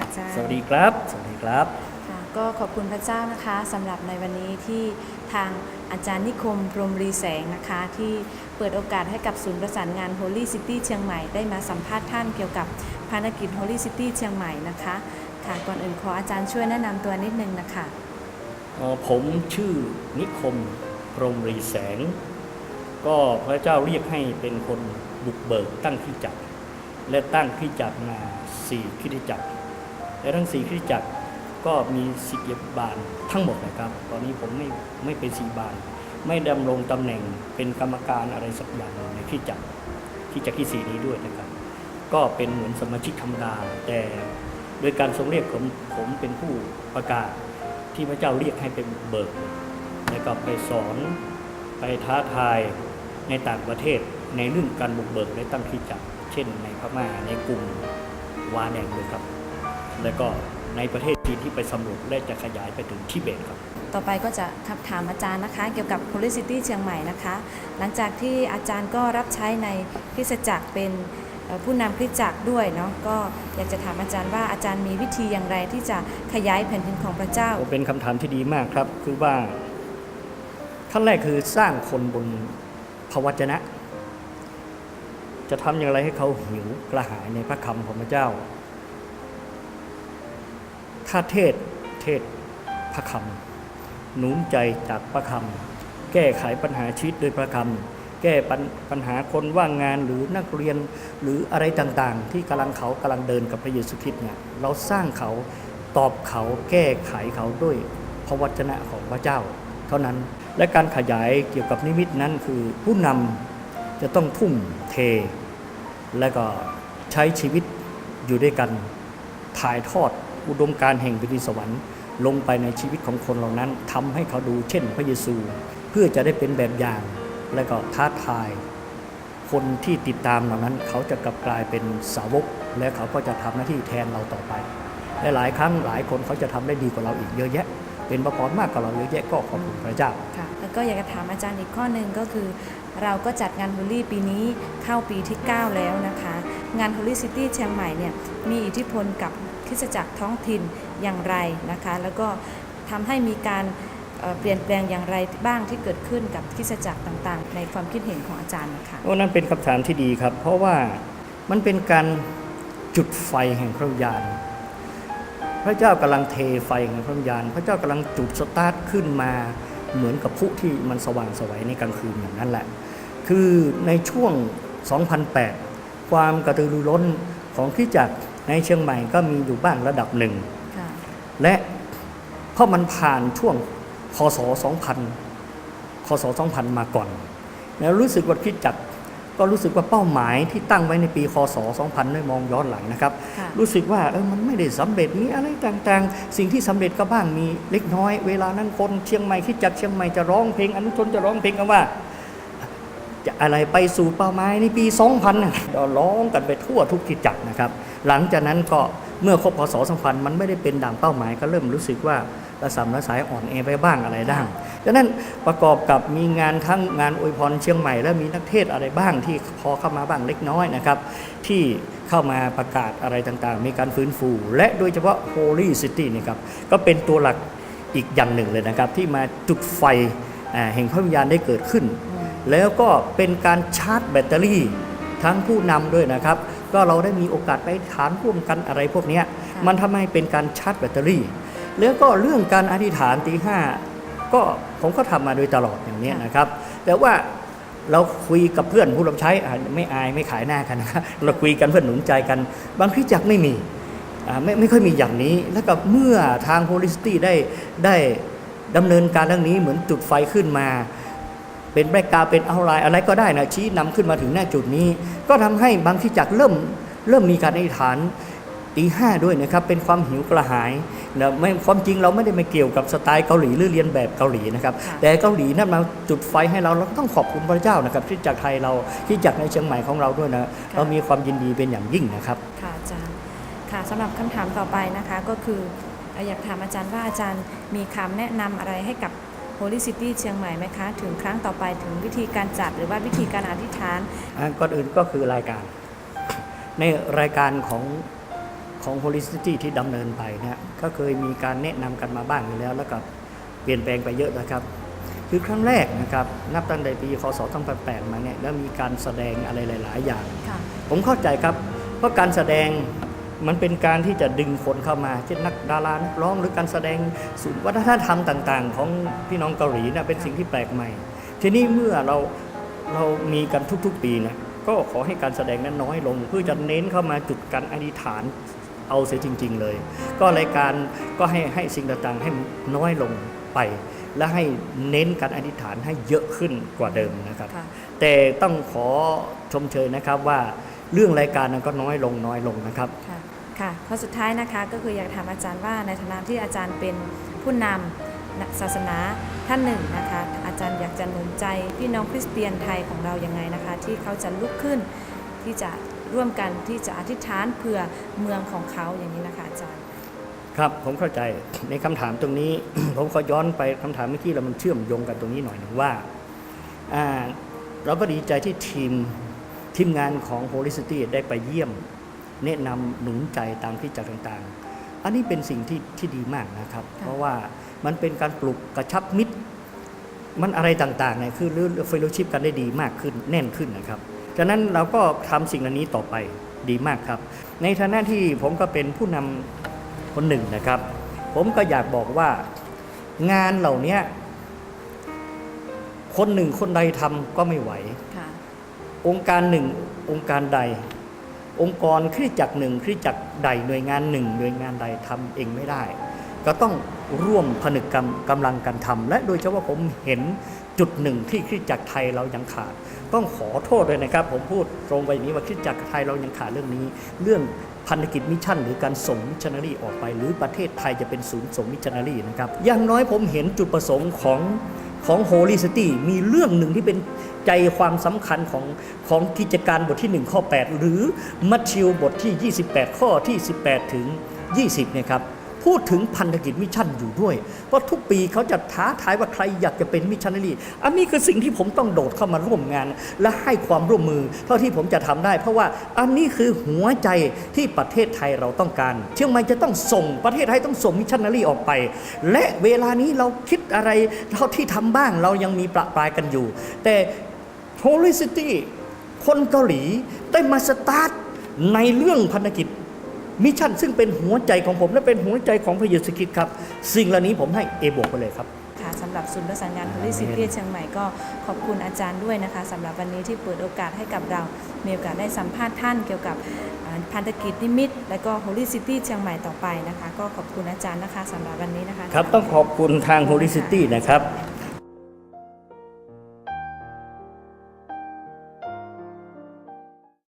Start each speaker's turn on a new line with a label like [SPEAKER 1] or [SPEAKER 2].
[SPEAKER 1] สวัสดีค่ะอาจารย์
[SPEAKER 2] สวัสดีครับ สวัสดีครับ
[SPEAKER 1] ค่ะก็ขอบคุณพระเจ้านะคะสำหรับในวันนี้ที่ทางอาจารย์นิคมพรหมรีแสงนะคะ ที่เปิดโอกาสให้กับศูนย์ประสานงาน Holy City เชียงใหม่ได้มาสัมภาษณ์ท่านเกี่ยวกับภารกิจ Holy City เชียงใหม่นะคะค่ะก่อนอื่นขออาจารย์ช่วยแนะนำตัวนิดนึงนะคะ
[SPEAKER 2] เอ่อผมชื่อนิคมพรหมรีแสง ก็พระเจ้าเรียกให้เป็นคนบุกเบิกตั้งคริดจักรและตั้งคริดจักรมาสี่คริดจักร และทั้งสี่คริดจักรก็มีสิทธิบาลทั้งหมดนะครับ ตอนนี้ผมไม่ไม่เป็นสีบาลไม่ดำรงตำแหน่งเป็นกรรมการอะไรสักอย่างในคริดจักรคริดจักรที่สี่นี้ด้วยนะครับ ก็เป็นเหมือนสมาชิกธรรมดา แต่โดยการทรงเรียกผมผมเป็นผู้ประกาศที่พระเจ้าเรียกให้เป็นเบิกแล้วก็ไปสอนไปท้าทายในต่างประเทศในเรื่องการบุกเบิกและตั้งคริดจักร เช่นในพม่าในกลุ่มวาแดงเลยครับ แล้วก็ในประเทศจีนที่ไปสำรวจและจะขยายไปถึงทิเบตครับ
[SPEAKER 1] ต่อไปก็จะคำถามอาจารย์นะคะ เกี่ยวกับ Holy City เชียงใหม่นะคะ หลังจากที่อาจารย์ก็รับใช้ในคริสตจักรเป็นเอ่อผู้นำคริสตจักรด้วยเนาะก็อยากจะถามอาจารย์ว่าอาจารย์มีวิธีอย่างไรที่จะขยายแผ่นดินของพระเจ้า
[SPEAKER 2] เป็นคำถามที่ดีมากครับ คือว่าขั้นแรกคือสร้างคนบนพระวจนะ จะทำอย่างไรให้เขาหิวกระหายในพระคำของพระเจ้า ถ้าเทศเทศพระคำหนุนใจจากพระคำแก้ไขปัญหาชีวิตโดยพระคำแก้ปัญปัญหาคนว่างงานหรือนักเรียนหรืออะไรต่างๆ ที่กำลังเขากำลังเดินกับพระเยซูคริสต์เนี่ยเราสร้างเขาตอบเขาแก้ไขเขาด้วยพระวจนะของพระเจ้า เท่านั้นและการขยายเกี่ยวกับนิมิตนั้นคือผู้นำจะต้องทุ่มเท และก็ใช้ชีวิตอยู่ด้วยกันถ่ายทอด อุดมการแห่งบิณสวรรค์ลงไปในชีวิตของคนเหล่านั้นทำให้เขาดูเช่นพระเยซู เพื่อจะได้เป็นแบบอย่าง และก็ท้าทาย คนที่ติดตามเหล่านั้น เขาจะกลับกลายเป็นสาวก และเขาก็จะทำหน้าที่แทนเราต่อไปและหลายครั้งหลายคนเขาจะทำได้ดีกว่าเราอีกเยอะแยะ เป็นประกอบมากกว่าเราเยอะแยะก็ขอบคุณพระเจ้า
[SPEAKER 1] ค่ะแล้วก็อยากจะถามอาจารย์อีกข้อหนึ่งก็คือ เราก็จัดงาน Holy ปีนี้เข้าปีที่ 9 แล้วนะคะ งาน Holy City เชียงใหม่เนี่ยมีอิทธิพลกับ คริสตจักรท้องถิ่นอย่างไรนะคะ แล้วก็ทำให้มีการเเปลี่ยนแปลงอย่างไรบ้างที่เกิดขึ้นกับคริสตจักรต่างๆ ในความคิดเห็นของอาจารย์นะคะ
[SPEAKER 2] โอ้นั่นเป็นคำถามที่ดีครับ เพราะว่ามันเป็นการจุดไฟแห่งพระวิญญาณพระเจ้ากำลังเทไฟแห่งพระวิญญาณ พระเจ้ากำลังจุดสตาร์ทขึ้นมาเหมือนกับผู้ที่มันสว่างไสวัยในกลางคืนอย่างนั้นแหละ คือในช่วง 2008 ความกระตือรือร้นของคริสตจักร ในเชียงใหม่ก็มีอยู่บ้างระดับหนึ่ง
[SPEAKER 1] ค่ะ
[SPEAKER 2] และเพราะมันผ่านช่วงคศ2000คศ2000 มาก่อน แล้วรู้สึกว่าคริดจักรก็รู้สึกว่าเป้าหมายที่ตั้งไว้ในปีคศ 2000ได้มองย้อนหลังนะครับ
[SPEAKER 1] ค่ะ
[SPEAKER 2] รู้สึกว่าเออมันไม่ได้สำเร็จมีอะไรต่างๆ สิ่งที่สำเร็จก็บ้างมีเล็กน้อย เวลานั้นคนเชียงใหม่คริดจักรเชียงใหม่จะร้องเพลงอนุชนจะร้องเพลงกันว่า จะอะไรไปสู่เป้าหมายในปี 2000เราร้องกันไปทั่วทุกกิจจักรนะครับ หลังจากนั้นก็เมื่อครบพศ2000 มันไม่ได้เป็นดังเป้าหมายก็เริ่มรู้สึกว่าระสำระสายอ่อนแอไปบ้างอะไรบ้างดังนั้นประกอบกับมีงานทั้งงานอวยพรเชียงใหม่ และมีนักเทศอะไรบ้างที่พอเข้ามาบ้างเล็กน้อยนะครับ ที่เข้ามาประกาศอะไรต่างๆ มีการฟื้นฟู และโดยเฉพาะ Holy City นี่ครับก็เป็นตัวหลักอีกอย่างหนึ่งเลยนะครับ ที่มาจุดไฟแห่งพระวิญญาณได้เกิดขึ้น แล้วก็เป็นการชาร์จแบตเตอรี่ทั้งผู้นำด้วยนะครับ ก็เราได้มีโอกาสไปฐานร่วมกันอะไรพวกเนี้ย
[SPEAKER 1] ค่ะ
[SPEAKER 2] มันทำให้เป็นการชาร์จแบตเตอรี่ แล้วก็เรื่องการอธิษฐานตีห้าก็ผมก็ทำมาโดยตลอดอย่างเนี้ยนะครับ แต่ว่าเราคุยกับเพื่อนผู้รับใช้อะไม่อายไม่ขายหน้ากันนะครับเราคุยกันเพื่อนหนุนใจกัน บางคริสตจักรไม่มีอ่าไม่ไม่ค่อยมีอย่างนี้ แล้วก็เมื่อทางโฮลิสตี้ได้ได้ดำเนินการเรื่องนี้เหมือนจุดไฟขึ้นมา เป็นแบล็กกราวด์เป็นเอาไลน์อะไรก็ได้นะชี้นำขึ้นมาถึงหน้าจุดนี้ ก็ทำให้บางที่จักรเริ่มเริ่มมีการอธิษฐานตีห้าด้วยนะครับเป็นความหิวกระหายนะไม่ความจริงเราไม่ได้มาเกี่ยวกับสไตล์เกาหลีหรือเรียนแบบเกาหลีนะครับ
[SPEAKER 1] ค่ะ
[SPEAKER 2] แต่เกาหลีนั่นมาจุดไฟให้เราเราก็ต้องขอบคุณพระเจ้านะครับที่จากไทยเราที่จากในเชียงใหม่ของเราด้วยนะเรามีความยินดีเป็นอย่างยิ่งนะครับ
[SPEAKER 1] ค่ะอาจารย์ค่ะสำหรับคำถามต่อไปนะคะก็คือเอ่ออยากถามอาจารย์ว่าอาจารย์มีคำแนะนำอะไรให้กับ Holy City เชียงใหม่ไหมคะ ถึงครั้งต่อไปถึงวิธีการจัดหรือว่าวิธีการอธิษฐาน
[SPEAKER 2] อ่าก่อนอื่นก็คือรายการ ในรายการของของ Holicity ที่ดำเนินไปเนี่ยก็เคยมีการแนะนำกันมาบ้างอยู่แล้ว แล้วก็เปลี่ยนแปลงไปเยอะนะครับ คือครั้งแรกนะครับ นับตั้งแต่ปีคศ2008มาเนี่ยแล้วมีการแสดงอะไรหลาย ๆ อย่าง
[SPEAKER 1] ค่ะ
[SPEAKER 2] ผมเข้าใจครับ เพราะการแสดง มันเป็นการที่จะดึงคนเข้ามา เช่นนักดารานักร้องหรือการแสดงศูนย์วัฒนธรรมต่าง ๆ ของพี่น้องเกาหลีนะเป็นสิ่งที่แปลกใหม่ ทีนี้เมื่อเราเรามีกันทุกๆปีนะก็ขอให้การแสดงนั้นน้อยลง เพื่อจะเน้นเข้ามาจุดการอธิษฐานเอาเสียจริง ๆ เลย ก็รายการก็ให้ให้สิ่งต่างๆให้น้อยลงไป และให้เน้นการอธิษฐานให้เยอะขึ้นกว่าเดิมนะครับ
[SPEAKER 1] ค่ะ
[SPEAKER 2] แต่ต้องขอชมเชยนะครับว่า เรื่องรายการนั้นก็น้อยลงน้อยลงนะครับ
[SPEAKER 1] ค่ะค่ะข้อสุดท้ายนะคะก็คืออยากถามอาจารย์ว่าในฐานะที่อาจารย์เป็นผู้นำศาสนาท่านหนึ่งนะคะอาจารย์อยากจะหนุนใจพี่น้องคริสเตียนไทยของเรายังไงนะคะ ที่เขาจะลุกขึ้นที่จะร่วมกันที่จะอธิษฐานเพื่อเมืองของเขาอย่างนี้นะคะอาจารย์
[SPEAKER 2] ครับผมเข้าใจในคำถามตรงนี้ ผมขอย้อนไปคำถามเมื่อกี้แล้วมันเชื่อมโยงกันตรงนี้หน่อยหนึ่งว่าอ่าเราก็ดีใจที่ทีม ทีมงานของ Holicity ได้ไปเยี่ยม แนะนำหนุนใจตามที่จักต่างๆ อันนี้เป็นสิ่งที่ที่ดีมากนะครับ
[SPEAKER 1] ค่ะ
[SPEAKER 2] เพราะว่ามันเป็นการปลุกกระชับมิตร มันอะไรต่างๆเนี่ยคือเรื่องเฟลชิพกันได้ดีมากขึ้นแน่นขึ้นนะครับฉะนั้นเราก็ทำสิ่งเหล่านี้ต่อไปดีมากครับ ในฐานะที่ผมก็เป็นผู้นำคนหนึ่งนะครับ ผมก็อยากบอกว่างานเหล่านี้คนหนึ่งคนใดทำก็ไม่ไหว
[SPEAKER 1] ค่ะ
[SPEAKER 2] องค์การหนึ่งองค์การใด องค์กรคริสจักรหนึ่งคริสจักรใดหน่วยงานหนึ่งหน่วยงานใดทำเองไม่ได้ ก็ต้องร่วมผนึกกำกำลังกันทำและโดยเฉพาะผมเห็นจุดหนึ่งที่คริสจักรไทยเรายังขาด ต้องขอโทษเลยนะครับ ผมพูดตรงไปอย่างนี้ว่าคริสจักรไทยเรายังขาดเรื่องนี้ เรื่องพันธกิจมิชชั่น หรือการส่งมิชชันนารีออกไป หรือประเทศไทยจะเป็นศูนย์ส่งมิชชันนารีนะครับอย่างน้อยผมเห็นจุดประสงค์ของ ของ Holy City มีเรื่องหนึ่งที่เป็นใจความสำคัญของของกิจการบทที่ 1 ข้อ 8 หรือมัทธิวบทที่ 28 ข้อที่ 18 ถึง 20เนี่ยครับ พูดถึงพันธกิจมิชชั่นอยู่ด้วย เพราะทุกปีเขาจะท้าทายว่าใครอยากจะเป็นมิชชันนารีอันนี้คือสิ่งที่ผมต้องโดดเข้ามาร่วมงาน และให้ความร่วมมือเท่าที่ผมจะทำได้ เพราะว่าอันนี้คือหัวใจที่ประเทศไทยเราต้องการ เชียงใหม่จะต้องส่งประเทศไทยต้องส่งมิชชันนารีออกไป และเวลานี้เราคิดอะไรเท่าที่ทำบ้างเรายังมีประปรายกันอยู่ แต่ Holicity คนเกาหลีได้มาสตาร์ทในเรื่องพันธกิจ มิชชั่นซึ่งเป็นหัวใจของผมและเป็นหัวใจของพระเยซูคริสต์ครับ สิ่งเหล่านี้ผมให้เอบวกไปเลยครับ
[SPEAKER 1] ค่ะสำหรับศูนย์ประสานงาน Holy City เชียงใหม่ก็ขอบคุณอาจารย์ด้วยนะคะสำหรับวันนี้ที่เปิดโอกาสให้กับเรา มีโอกาสได้สัมภาษณ์ท่านเกี่ยวกับอ่าพันธกิจนิมิต และก็ Holy City เชียงใหม่ต่อไปนะคะ ก็ขอบคุณอาจารย์นะคะสำหรับวันนี้นะคะ
[SPEAKER 2] ครับต้องขอบคุณทาง Holicity นะครับ